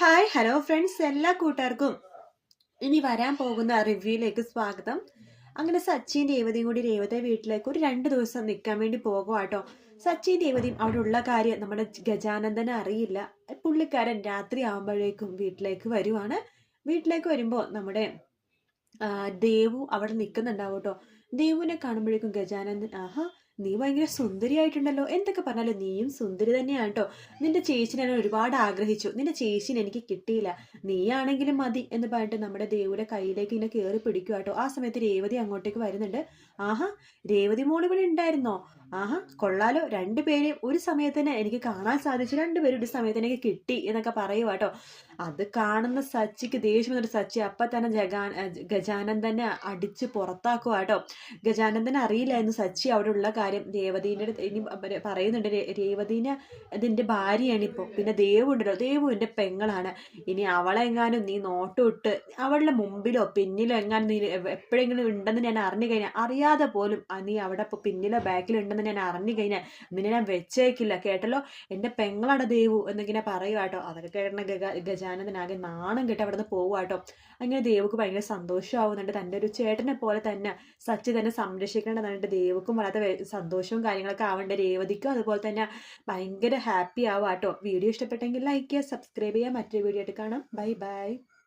Hi hello friends എല്ലാ കൂട്ടുകാർക്കും ഇനി വരാൻ പോകുന്ന റിവ്യൂയിലേക്ക് സ്വാഗതം. അങ്ങനെ സച്ചിൻ രേവതിയും കൂടി രേവത വീട്ടിലേക്ക് ഒരു രണ്ട് ദിവസം നിൽക്കാൻ വേണ്ടി പോകുവാട്ടോ സച്ചിൻ രേവതിയും അവിടെ ഉള്ള കാര്യം നമ്മുടെ ഗജാനന്ദനെ അറിയില്ല. പുള്ളിക്കാരൻ രാത്രി ആകുമ്പോഴേക്കും വീട്ടിലേക്ക് വരുവാണ്. വീട്ടിലേക്ക് വരുമ്പോൾ നമ്മുടെ ദേവു അവിടെ നിൽക്കുന്നുണ്ടാവും കേട്ടോ ദേവുവിനെ കാണുമ്പോഴേക്കും ഗജാനന്ദൻ ആഹാ നീ ഭയങ്കര സുന്ദരിയായിട്ടുണ്ടല്ലോ. എന്തൊക്കെ പറഞ്ഞാലും നീയും സുന്ദരി തന്നെയാണ് കേട്ടോ നിന്റെ ചേച്ചിനെ ഞാൻ ഒരുപാട് ആഗ്രഹിച്ചു. നിന്റെ ചേച്ചിനെ എനിക്ക് കിട്ടിയില്ല. നീയാണെങ്കിലും മതി എന്ന് പറഞ്ഞിട്ട് നമ്മുടെ ദേവിയുടെ കയ്യിലേക്ക് ഇങ്ങനെ കയറി പിടിക്കുക കേട്ടോ ആ സമയത്ത് രേവതി അങ്ങോട്ടേക്ക് വരുന്നുണ്ട്. ആഹാ രേവതി മോൾ ഇവിടെ ഉണ്ടായിരുന്നോ? ആഹാ കൊള്ളാലോ. രണ്ടുപേരെയും ഒരു സമയത്ത് തന്നെ എനിക്ക് കാണാൻ സാധിച്ചു. രണ്ടുപേരും ഒരു സമയത്ത് എനിക്ക് കിട്ടി എന്നൊക്കെ പറയുക കേട്ടോ അത് കാണുന്ന സച്ചിക്ക് ദേഷ്യം എന്നൊരു സച്ചി അപ്പൊ തന്നെ ജഗാ ഗജാനന്ദനെ അടിച്ച് പുറത്താക്കുക കേട്ടോ ഗജാനന്ദൻ അറിയില്ലായിരുന്നു സച്ചി അവിടെ ഉള്ള കാര്യം രേവതീന്റെ അടുത്ത് ഇനി പറയുന്നുണ്ട് രേവതീനെ ഭാര്യയാണ് ഇപ്പോൾ. പിന്നെ ദേവു ഉണ്ടല്ലോ ദേവു എന്റെ പെങ്ങളാണ്. ഇനി അവളെങ്ങാനും നീ നോട്ടുവിട്ട് അവളുടെ മുമ്പിലോ പിന്നിലോ എങ്ങാനും നീ എപ്പോഴെങ്കിലും ഉണ്ടെന്ന് ഞാൻ അറിഞ്ഞു കഴിഞ്ഞാൽ അറിയാതെ പോലും നീ അവിടെ ഇപ്പോൾ പിന്നിലോ ബാക്കിലോ ഉണ്ടെന്ന് ഞാൻ അറിഞ്ഞു കഴിഞ്ഞാൽ നിന്നെ ഞാൻ വെച്ചേക്കില്ല. കേട്ടല്ലോ? എന്റെ പെങ്ങളാണ് ദേവു എന്നിങ്ങനെ പറയുക കേട്ടോ. അതൊക്കെ കേട്ടണ ഗഗ ഗജാനന്ദനാകെ നാണം കിട്ടി അവിടെ നിന്ന് പോവുക കേട്ടോ. അങ്ങനെ ദേവുക്ക് ഭയങ്കര സന്തോഷമാവുന്നുണ്ട്. തന്റെ ഒരു ചേട്ടനെ പോലെ തന്നെ സച്ചി തന്നെ സംരക്ഷിക്കേണ്ടത് പറഞ്ഞിട്ട് ദേവുക്കും വളരെ സന്തോഷവും കാര്യങ്ങളൊക്കെ ആവേണ്ട. രേവതിക്കും അതുപോലെ തന്നെ ഭയങ്കര ഹാപ്പി ആവാട്ടോ. വീഡിയോ ഇഷ്ടപ്പെട്ടെങ്കിൽ ലൈക്ക് ചെയ്യുക സബ്സ്ക്രൈബ് ചെയ്യുക. മറ്റൊരു വീഡിയോ ആയിട്ട് കാണാം. Bye bye